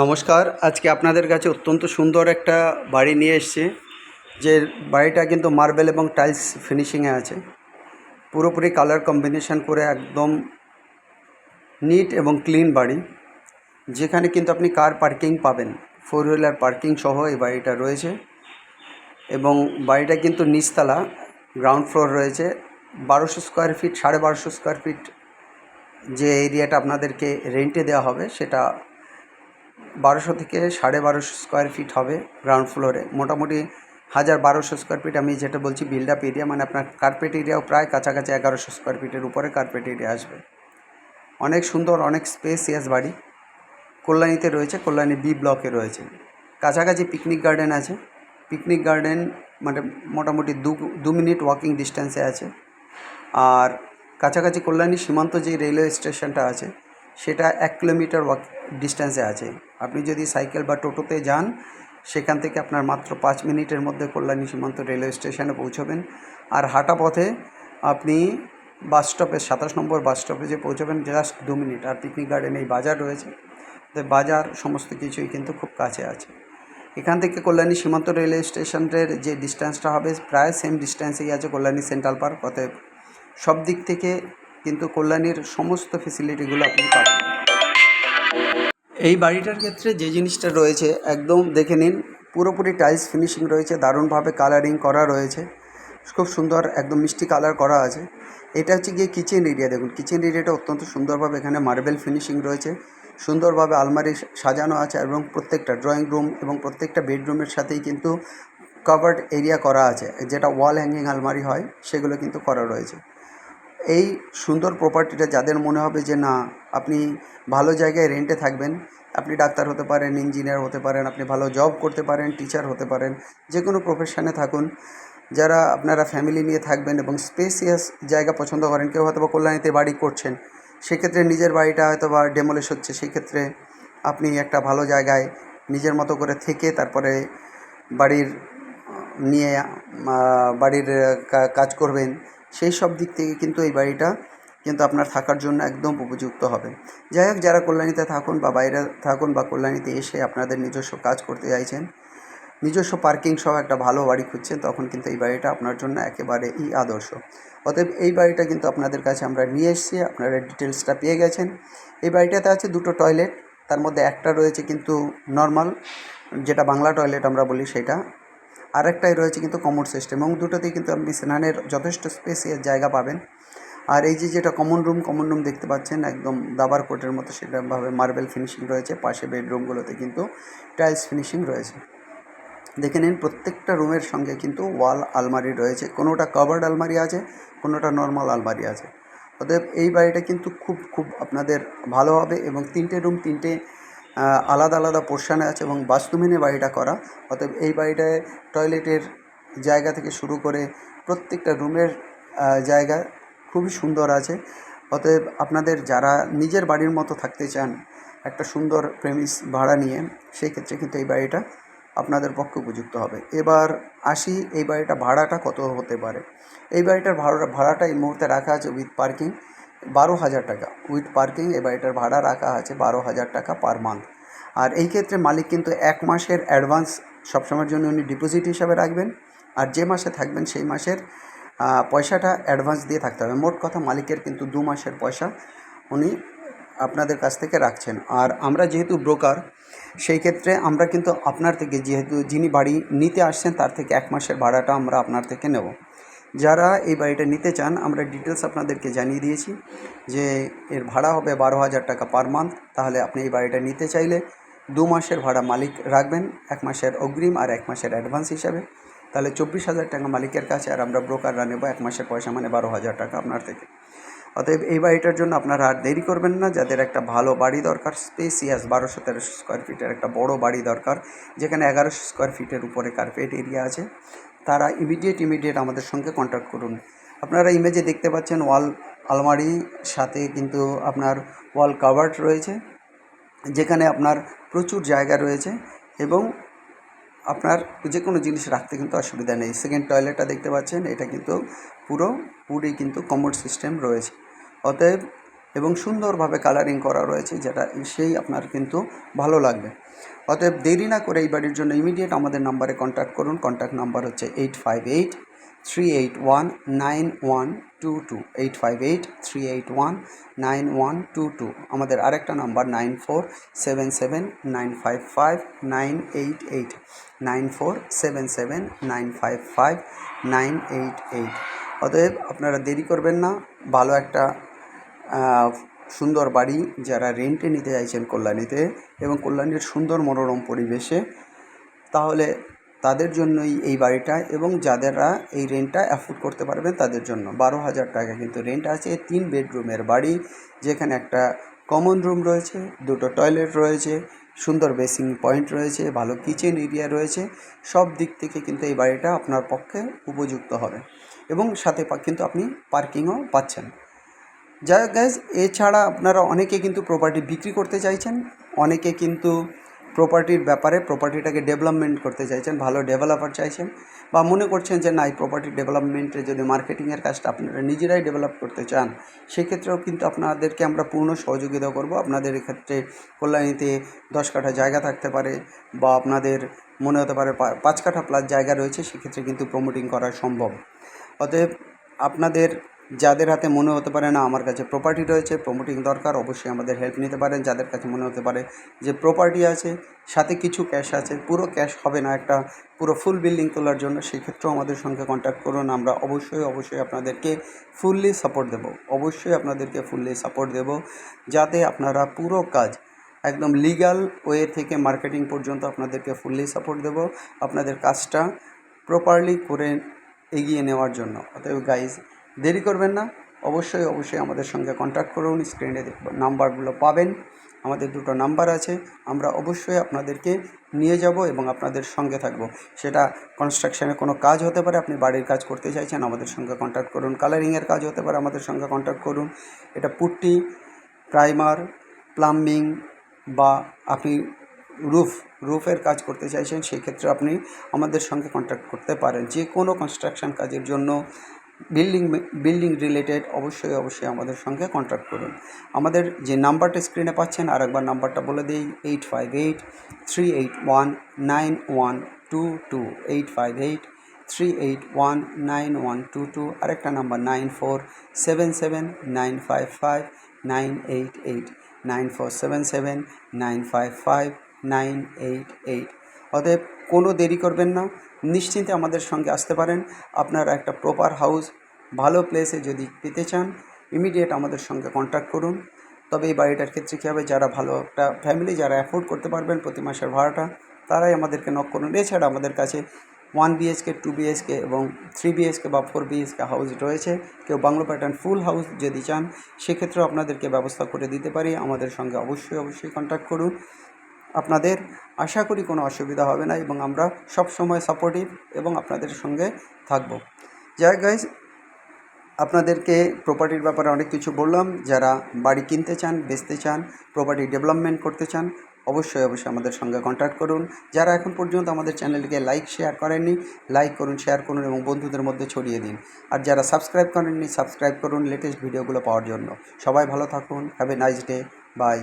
নমস্কার, আজকে আপনাদের কাছে অত্যন্ত সুন্দর একটা বাড়ি নিয়ে এসছে, যে বাড়িটা কিন্তু মার্বেল এবং টাইলস ফিনিশিংয়ে আছে। পুরোপুরি কালার কম্বিনেশন করে একদম নিট এবং ক্লিন বাড়ি, যেখানে কিন্তু আপনি কার পার্কিং পাবেন। ফোর হুইলার পার্কিং সহ এই বাড়িটা রয়েছে এবং বাড়িটা কিন্তু নিচতলা, গ্রাউন্ড ফ্লোর রয়েছে। বারোশো স্কোয়ার ফিট, সাড়ে বারোশো স্কোয়ার ফিট যে এরিয়াটা আপনাদেরকে রেন্টে দেওয়া হবে, সেটা বারোশো থেকে সাড়ে বারোশো স্কোয়ার ফিট হবে গ্রাউন্ড ফ্লোরে মোটামুটি হাজার বারোশো স্কোয়ার ফিট আমি যেটা বলছি বিল্ড আপ এরিয়া মানে আপনার কার্পেট এরিয়াও প্রায় কাছাকাছি এগারোশো স্কোয়ার ফিটের উপরে কার্পেট এরিয়া আসবে। অনেক সুন্দর, অনেক স্পেসিয়াস বাড়ি। কল্যাণীতে রয়েছে, কল্যাণী বি ব্লকে রয়েছে। কাছাকাছি পিকনিক গার্ডেন আছে। পিকনিক গার্ডেন মানে মোটামুটি দু দু মিনিট ওয়াকিং ডিস্টেন্সে আছে। আর কাছাকাছি কল্যাণী সীমান্ত যে রেলওয়ে স্টেশনটা আছে সেটা এক কিলোমিটার ওয়াক ডিস্টেন্সে আছে। আপনি যদি সাইকেল বা টোটোতে যান, সেখান থেকে আপনার মাত্র পাঁচ মিনিটের মধ্যে কল্যাণী সীমান্ত রেলওয়ে স্টেশনে পৌঁছবেন। আর হাঁটা পথে আপনি বাস স্টপে সাতাশ নম্বর বাস স্টপে যে পৌঁছবেন জাস্ট দু মিনিট। আর পিকনিক গার্ডেনে এই বাজার রয়েছে। তো বাজার সমস্ত কিছুই কিন্তু খুব কাছে আছে। এখান থেকে কল্যাণী সীমান্ত রেলওয়ে স্টেশনের যে ডিস্টেন্সটা হবে, প্রায় সেম ডিস্টেন্সেই আছে কল্যাণী সেন্ট্রাল পার্ক অতএব সব দিক থেকে কিন্তু কল্যাণীর সমস্ত ফেসিলিটিগুলো আপনি পাবেন। এই বাড়িটার ক্ষেত্রে যে জিনিসটা রয়েছে, একদম দেখে নিন, পুরোপুরি টাইলস ফিনিশিং রয়েছে, দারুণভাবে কালারিং করা রয়েছে, খুব সুন্দর, একদম মিষ্টি কালার করা আছে। এটা হচ্ছে গিয়ে কিচেন এরিয়া দেখুন কিচেন এরিয়াটা অত্যন্ত সুন্দরভাবে এখানে মার্বেল ফিনিশিং রয়েছে, সুন্দরভাবে আলমারি সাজানো আছে এবং প্রত্যেকটা ড্রয়িং রুম এবং প্রত্যেকটা বেডরুমের সাথেই কিন্তু কভার্ড এরিয়া করা আছে, যেটা ওয়াল হ্যাঙ্গিং আলমারি হয়, সেগুলো কিন্তু করা রয়েছে। এই সুন্দর প্রপার্টিটা যাদের মনে হবে যে না, আপনি ভালো জায়গায় রেন্টে থাকবেন, আপনি ডাক্তার হতে পারেন ইঞ্জিনিয়ার হতে পারেন, আপনি ভালো জব করতে পারেন টিচার হতে পারেন, যে কোনো প্রফেশনে থাকুন। যারা আপনারা ফ্যামিলি নিয়ে থাকবেন এবং স্পেসিয়াস জায়গা পছন্দ করেন, কেউ হয়তো বা কল্যাণীতে বাড়ি করছেন, সেক্ষেত্রে নিজের বাড়িটা হয়তো বা ডেমোলিশ হচ্ছে, সেক্ষেত্রে আপনি একটা ভালো জায়গায় নিজের মতো করে থেকে তারপরে বাড়ির নিয়ে বাড়ির কাজ করবেন সেই সব দিক থেকে কিন্তু এই বাড়িটা কিন্তু আপনার থাকার জন্য একদম উপযুক্ত হবে। যাই হোক, যারা কল্যাণীতে থাকুন বা বাইরে থাকুন বা কল্যাণীতে এসে আপনাদের নিজস্ব কাজ করতে চাইছেন, নিজস্ব পার্কিং সহ একটা ভালো বাড়ি খুঁজছেন, তখন কিন্তু এই বাড়িটা আপনার জন্য একেবারেই আদর্শ। অতএব এই বাড়িটা কিন্তু আপনাদের কাছে আমরা নিয়ে এসেছি, আপনারা ডিটেলসটা পেয়ে গেছেন। এই বাড়িটাতে আছে দুটো টয়লেট তার মধ্যে একটা রয়েছে কিন্তু নর্মাল যেটা বাংলা টয়লেট আমরা বলি সেটা। আরেকটাই রয়েছে কিন্তু কমোড সিস্টেম এবং দুটোতেই কিন্তু আপনি স্নানের যথেষ্ট স্পেসিয়াস জায়গা পাবেন। আর এই যে যেটা কমন রুম কমন রুম দেখতে পাচ্ছেন, একদম দাবার কোটের মতো সেটাভাবে মার্বেল ফিনিশিং রয়েছে। পাশে বেডরুমগুলোতে কিন্তু টাইলস ফিনিশিং রয়েছে। দেখে নিন, প্রত্যেকটা রুমের সঙ্গে কিন্তু ওয়াল আলমারি রয়েছে। কোনোটা কভার্ড আলমারি আছে, কোনোটা নর্মাল আলমারি আছে। অতএব এই বাড়িটা কিন্তু খুব খুব আপনাদের ভালো হবে এবং তিনটে রুম তিনটে আলাদা আলাদা পোর্শানে আছে এবং বাস্তুমেনে বাড়িটা করা। অতএব এই বাড়িটায় টয়লেটের জায়গা থেকে শুরু করে প্রত্যেকটা রুমের জায়গা খুবই সুন্দর আছে। অতএব আপনাদের যারা নিজের বাড়ির মতো থাকতে চান, একটা সুন্দর প্রেমিস ভাড়া নিয়ে সেই ক্ষেত্রে কিন্তু এই বাড়িটা আপনাদের পক্ষে উপযুক্ত হবে। এবার আসি এই বাড়িটা ভাড়াটা কত হতে পারে। এই বাড়িটার ভাড়া, ভাড়াটা এই মুহূর্তে রাখা আছে উইথ পার্কিং বারো হাজার টাকা। উইথ পার্কিং এই বাড়িটার ভাড়া রাখা আছে বারো হাজার টাকা পার মান্থ। আর এই ক্ষেত্রে মালিক কিন্তু এক মাসের অ্যাডভান্স সবসময়ের জন্য উনি ডিপোজিট হিসাবে রাখবেন। আর যে মাসে থাকবেন সেই মাসের পয়সাটা অ্যাডভান্স দিয়ে থাকতে হবে। মোট কথা মালিকের কিন্তু দু মাসের পয়সা উনি আপনাদের কাছ থেকে রাখছেন। আর আমরা যেহেতু ব্রোকার, সেই ক্ষেত্রে আমরা কিন্তু আপনার থেকে যেহেতু যিনি বাড়ি নিতে আসছেন তার থেকে এক মাসের ভাড়াটা আমরা আপনার থেকে নেব। যারা এই বাড়িটা নিতে চান, আমরা ডিটেলস আপনাদেরকে জানিয়ে দিয়েছি যে এর ভাড়া হবে বারো হাজার টাকা পার মান্থ তাহলে আপনি এই বাড়িটা নিতে চাইলে দু মাসের ভাড়া মালিক রাখবেন, এক মাসের অগ্রিম আর এক মাসের অ্যাডভান্স হিসাবে। তাহলে চব্বিশ হাজার টাকা মালিকের কাছে আর আমরা ব্রোকাররা নেব এক মাসের পয়সা মানে বারো হাজার টাকা আপনার থেকে। অতএব এই বাড়িটার জন্য আপনারা আর দেরি করবেন না, যাদের একটা ভালো বাড়ি দরকার স্পেসিয়াস বারোশো তেরোশো স্কোয়ার ফিটের একটা বড় বাড়ি দরকার, যেখানে এগারোশো স্কোয়ার ফিটের উপরে কার্পেট এরিয়া আছে। তারা ইমিডিয়েট ইমিডিয়েট আমাদের সঙ্গে কন্ট্যাক্ট করুন। আপনারা ইমেজে দেখতে পাচ্ছেন ওয়াল আলমারি, সাথে কিন্তু আপনার ওয়াল কাভার্ড রয়েছে, যেখানে আপনার প্রচুর জায়গা রয়েছে এবং আপনার যে কোনো জিনিস রাখতে কিন্তু অসুবিধা নেই। সেকেন্ড টয়লেটটা দেখতে পাচ্ছেন, এটা কিন্তু পুরো, পুরোই কিন্তু কমোড সিস্টেম রয়েছে। অতএব এবং সুন্দরভাবে কালারিং করা রয়েছে যেটা সেই আপনার কিন্তু ভালো লাগবে। অতএব দেরি না করে এই বাড়ির জন্য ইমিডিয়েট আমাদের নাম্বারে কন্ট্যাক্ট করুন। কন্ট্যাক্ট নাম্বার হচ্ছে eight five eight three eight one nine one two two eight five eight three eight one nine one two two আমাদের আরেকটা number nine four seven seven nine five five nine eight eight nine four seven seven nine five five nine eight eight অতএব আপনারা দেরি করবেন না। ভালো একটা সুন্দর বাড়ি যারা রেন্টে নিতে চাইছেন কল্যাণীতে এবং কল্যাণীর সুন্দর মনোরম পরিবেশে, তাহলে তাদের জন্যই এই বাড়িটা এবং যাদেরা এই রেন্টটা অ্যাফোর্ড করতে পারবেন তাদের জন্য। বারো হাজার টাকা কিন্তু রেন্ট আছে, তিন বেডরুমের বাড়ি, যেখানে একটা কমন রুম রয়েছে, দুটো টয়লেট রয়েছে, সুন্দর বেসিং পয়েন্ট রয়েছে, ভালো কিচেন এরিয়া রয়েছে, সব দিক থেকে কিন্তু এই বাড়িটা আপনার পক্ষে উপযুক্ত হবে। এবং সাথে কিন্তু আপনি পার্কিংও পাচ্ছেন। যাই হোক গ্যাস এছাড়া আপনারা অনেকে কিন্তু প্রপার্টি বিক্রি করতে চাইছেন, অনেকে কিন্তু প্রপার্টির ব্যাপারে প্রপার্টিটাকে ডেভেলপমেন্ট করতে চাইছেন, ভালো ডেভেলপার চাইছেন, বা মনে করছেন যে না, এই প্রপার্টি ডেভেলপমেন্টে যদি মার্কেটিংয়ের কাজটা আপনারা নিজেরাই ডেভেলপ করতে চান, সেক্ষেত্রেও কিন্তু আপনাদেরকে আমরা পূর্ণ সহযোগিতা করব। আপনাদের এক্ষেত্রে কল্যাণীতে দশ কাঠা জায়গা থাকতে পারে, বা আপনাদের মনে হতে পারে পাঁচ কাঠা প্লাস জায়গা রয়েছে, সেক্ষেত্রে কিন্তু প্রমোটিং করা সম্ভব। অতএব আপনাদের যাদের হাতে মনে হতে পারে না আমার কাছে প্রপার্টি রয়েছে প্রমোটিং দরকার, অবশ্যই আমাদের হেল্প নিতে পারেন। যাদের কাছে মনে হতে পারে যে প্রপার্টি আছে, সাথে কিছু ক্যাশ আছে, পুরো ক্যাশ হবে না একটা, পুরো ফুল বিল্ডিং তোলার জন্য সেক্ষেত্রেও আমাদের সঙ্গে কন্ট্যাক্ট করুন। আমরা অবশ্যই অবশ্যই আপনাদেরকে ফুললি সাপোর্ট দেব। অবশ্যই আপনাদেরকে ফুললি সাপোর্ট দেব। যাতে আপনারা পুরো কাজ একদম লিগ্যাল ওয়ে থেকে মার্কেটিং পর্যন্ত আপনাদেরকে ফুললি সাপোর্ট দেব। আপনাদের কাজটা প্রপারলি করে এগিয়ে নেওয়ার জন্য। অতএব গাইজ দেরি করবেন না। অবশ্যই অবশ্যই আমাদের সঙ্গে কন্ট্যাক্ট করুন স্ক্রিনে নাম্বারগুলো পাবেন। আমাদের দুটো নাম্বার আছে। আমরা অবশ্যই আপনাদেরকে নিয়ে যাব এবং আপনাদের সঙ্গে থাকব। সেটা কনস্ট্রাকশনের কোনো কাজ হতে পারে, আপনি বাড়ির কাজ করতে চাইছেন, আমাদের সঙ্গে কন্ট্যাক্ট করুন। কালারিংয়ের কাজ হতে পারে, আমাদের সঙ্গে কন্ট্যাক্ট করুন। এটা পুট্টি প্রাইমার প্লাম্বিং বা আপনি রুফ রুফের কাজ করতে চাইছেন, সেক্ষেত্রে আপনি আমাদের সঙ্গে কন্ট্যাক্ট করতে পারেন। যে কোনো কনস্ট্রাকশন কাজের জন্য বিল্ডিং বিল্ডিং রিলেটেড অবশ্যই অবশ্যই আমাদের সঙ্গে কন্ট্যাক্ট করুন। আমাদের যে নাম্বারটা স্ক্রিনে পাচ্ছেন আর একবার নাম্বারটা বলে দিই eight five eight three eight one nine one two two eight five eight three eight one nine one two two আরেকটা number nine four seven seven nine five five nine eight eight nine four seven seven nine five five nine eight eight অতএব কোনো দেরি করবেন না, নিশ্চিন্তে আমাদের সঙ্গে আসতে পারেন। আপনারা একটা প্রপার হাউস ভালো প্লেসে যদি পেতে চান ইমিডিয়েট আমাদের সঙ্গে কন্ট্যাক্ট করুন। তবে এই বাড়িটার ক্ষেত্রে কী হবে, যারা ভালো একটা ফ্যামিলি যারা অ্যাফোর্ড করতে পারবেন প্রতি মাসের ভাড়াটা, তারাই আমাদেরকে নক করুন। এছাড়া আমাদের কাছে ওয়ান বিএইচকে টু বিএইচকে এবং থ্রি বিএইচকে বা ফোর বিএইচকে হাউস রয়েছে। কেউ বাংলো প্যাটার্ন ফুল হাউস যদি চান, সেক্ষেত্রেও আপনাদেরকে ব্যবস্থা করে দিতে পারি। আমাদের সঙ্গে অবশ্যই অবশ্যই কন্ট্যাক্ট করুন। আপনাদের আশা করি কোনো অসুবিধা হবে না এবং আমরা সব সময় সাপোর্টিভ এবং আপনাদের সঙ্গে থাকব। যাই গাইজ আপনাদেরকে প্রপার্টির ব্যাপারে অনেক কিছু বললাম। যারা বাড়ি কিনতে চান, বেচতে চান প্রপার্টি ডেভেলপমেন্ট করতে চান, অবশ্যই অবশ্যই আমাদের সঙ্গে কন্ট্যাক্ট করুন। যারা এখন পর্যন্ত আমাদের চ্যানেলকে লাইক শেয়ার করেননি লাইক করুন শেয়ার করুন এবং বন্ধুদের মধ্যে ছড়িয়ে দিন। আর যারা সাবস্ক্রাইব করেননি সাবস্ক্রাইব করুন লেটেস্ট ভিডিওগুলো পাওয়ার জন্য। সবাই ভালো থাকুন have a nice day bye